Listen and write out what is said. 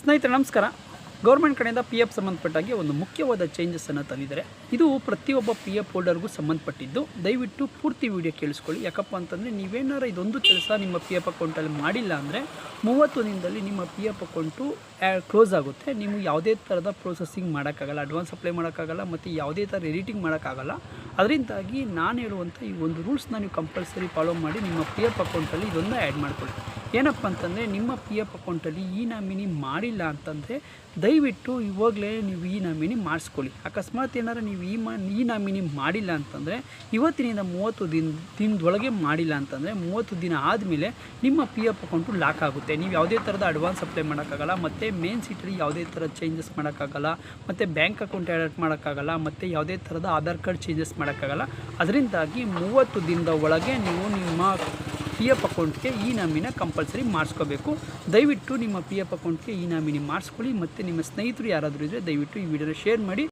ಸ್ನೇಹಿತರೆ, ನಮಸ್ಕಾರ. ಗೌರ್ಮೆಂಟ್ ಕಡೆಯಿಂದ ಪಿ ಎಫ್ ಸಂಬಂಧಪಟ್ಟಾಗಿ ಒಂದು ಮುಖ್ಯವಾದ ಚೇಂಜಸ್ಸನ್ನು ತಂದಿದ್ದಾರೆ. ಇದು ಪ್ರತಿಯೊಬ್ಬ ಪಿ ಎಫ್ ಹೋಲ್ಡರ್ಗೂ ಸಂಬಂಧಪಟ್ಟಿದ್ದು. ದಯವಿಟ್ಟು ಪೂರ್ತಿ ವಿಡಿಯೋ ಕೇಳಿಸ್ಕೊಳ್ಳಿ. ಯಾಕಪ್ಪ ಅಂತಂದರೆ ನೀವೇನಾರು ಇದೊಂದು ಕೆಲಸ ನಿಮ್ಮ ಪಿ ಎಫ್ ಅಕೌಂಟಲ್ಲಿ ಮಾಡಿಲ್ಲ ಅಂದರೆ ಮೂವತ್ತು ದಿನದಲ್ಲಿ ನಿಮ್ಮ ಪಿ ಎಫ್ ಅಕೌಂಟು ಕ್ಲೋಸ್ ಆಗುತ್ತೆ. ನೀವು ಯಾವುದೇ ಥರದ ಪ್ರೊಸೆಸಿಂಗ್ ಮಾಡೋಕ್ಕಾಗಲ್ಲ ಅಡ್ವಾನ್ಸ್ ಅಪ್ಲೈ ಮಾಡೋಕ್ಕಾಗಲ್ಲ, ಮತ್ತು ಯಾವುದೇ ಥರ ಎಡಿಟಿಂಗ್ ಮಾಡೋಕ್ಕಾಗಲ್ಲ. ಅದರಿಂದಾಗಿ ನಾನು ಹೇಳುವಂಥ ಈ ಒಂದು ರೂಲ್ಸ್ನ ನೀವು ಕಂಪಲ್ಸರಿ ಫಾಲೋ ಮಾಡಿ ನಿಮ್ಮ ಪಿ ಎಫ್ ಅಕೌಂಟಲ್ಲಿ ಇದೊಂದು ಆ್ಯಡ್ ಮಾಡ್ಕೊಳ್ಳಿ. ಏನಪ್ಪ ಅಂತಂದರೆ ನಿಮ್ಮ ಪಿ ಎಫ್ ಅಕೌಂಟಲ್ಲಿ ಈ ನಾಮಿನಿ ಮಾಡಿಲ್ಲ ಅಂತಂದರೆ ದಯವಿಟ್ಟು ಇವಾಗಲೇ ನೀವು ಈ ನಾಮಿನಿ ಮಾಡಿಸ್ಕೊಳ್ಳಿ. ಅಕಸ್ಮಾತ್ ಏನಾರು ನೀವು ಈ ಮಾ, ಈ ನಾಮಿನಿ ಮಾಡಿಲ್ಲ ಅಂತಂದರೆ ಇವತ್ತಿನಿಂದ ಮೂವತ್ತು ದಿನ, ದಿನದೊಳಗೆ ಮಾಡಿಲ್ಲ ಅಂತಂದರೆ ಮೂವತ್ತು ದಿನ ಆದಮೇಲೆ ನಿಮ್ಮ ಪಿ ಎಫ್ ಅಕೌಂಟು ಲಾಕ್ ಆಗುತ್ತೆ. ನೀವು ಯಾವುದೇ ಥರದ ಅಡ್ವಾನ್ಸ್ ಅಪ್ಲೈ ಮಾಡೋಕ್ಕಾಗಲ್ಲ, ಮತ್ತು ಮೇನ್ ಸಿಟ್ರಿ ಯಾವುದೇ ಥರ ಚೇಂಜಸ್ ಮಾಡೋಕ್ಕಾಗಲ್ಲ, ಮತ್ತು ಬ್ಯಾಂಕ್ ಅಕೌಂಟ್ ಆ್ಯಡ್ ಮಾಡೋಕ್ಕಾಗಲ್ಲ, ಮತ್ತು ಯಾವುದೇ ಥರದ ಆಧಾರ್ ಕಾರ್ಡ್ ಚೇಂಜಸ್ ಮಾಡೋಕ್ಕಾಗಲ್ಲ. ಅದರಿಂದಾಗಿ ಮೂವತ್ತು ದಿನದ ಒಳಗೆ ನೀವು ನಿಮ್ಮ ಪಿ ಎಫ್ ಅಕೌಂಟ್ಗೆ ಈ ನಾಮಿನ ಕಂಪಲ್ಸರಿ ಮಾಡಿಸ್ಕೋಬೇಕು. ದಯವಿಟ್ಟು ನಿಮ್ಮ ಪಿ ಎಫ್ ಅಕೌಂಟ್ಗೆ ಈ ನಾಮಿನಿ ಮಾಡಿಸ್ಕೊಳ್ಳಿ. ಮತ್ತು ನಿಮ್ಮ ಸ್ನೇಹಿತರು ಯಾರಾದರೂ ಇದ್ದರೆ ದಯವಿಟ್ಟು ಈ ವಿಡಿಯೋನ ಶೇರ್ ಮಾಡಿ.